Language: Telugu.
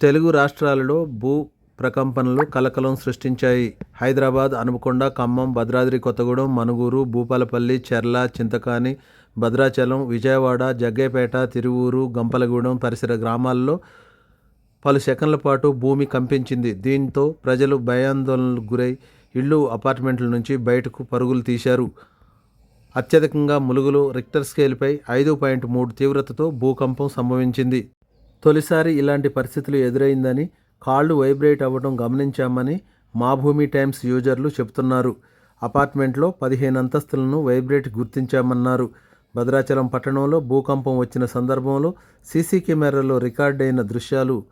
తెలుగు రాష్ట్రాలలో భూ ప్రకంపనలు కలకలం సృష్టించాయి. హైదరాబాద్ అనుకొండ ఖమ్మం భద్రాద్రి కొత్తగూడెం మనుగూరు భూపాలపల్లి చెర్ల చింతకాని భద్రాచలం విజయవాడ జగ్గేపేట తిరువూరు గంపలగూడెం పరిసర గ్రామాల్లో పలు సెకన్ల పాటు భూమి కంపించింది. దీంతో ప్రజలు భయాందోళనలకు గురై ఇళ్ళు అపార్ట్మెంట్ల నుంచి బయటకు పరుగులు తీశారు. అత్యధికంగా ములుగులు రిక్టర్ స్కేల్పై ఐదు పాయింట్ మూడు తీవ్రతతో భూకంపం సంభవించింది. తొలిసారి ఇలాంటి పరిస్థితులు ఎదురైందని కాళ్ళు వైబ్రేట్ అవ్వడం గమనించామని మా భూమి టైమ్స్ యూజర్లు చెబుతున్నారు. అపార్ట్మెంట్లో పదిహేను అంతస్తులను వైబ్రేట్ గుర్తించామన్నారు. భద్రాచలం పట్టణంలో భూకంపం వచ్చిన సందర్భంలో సీసీ కెమెరాలో రికార్డైన దృశ్యాలు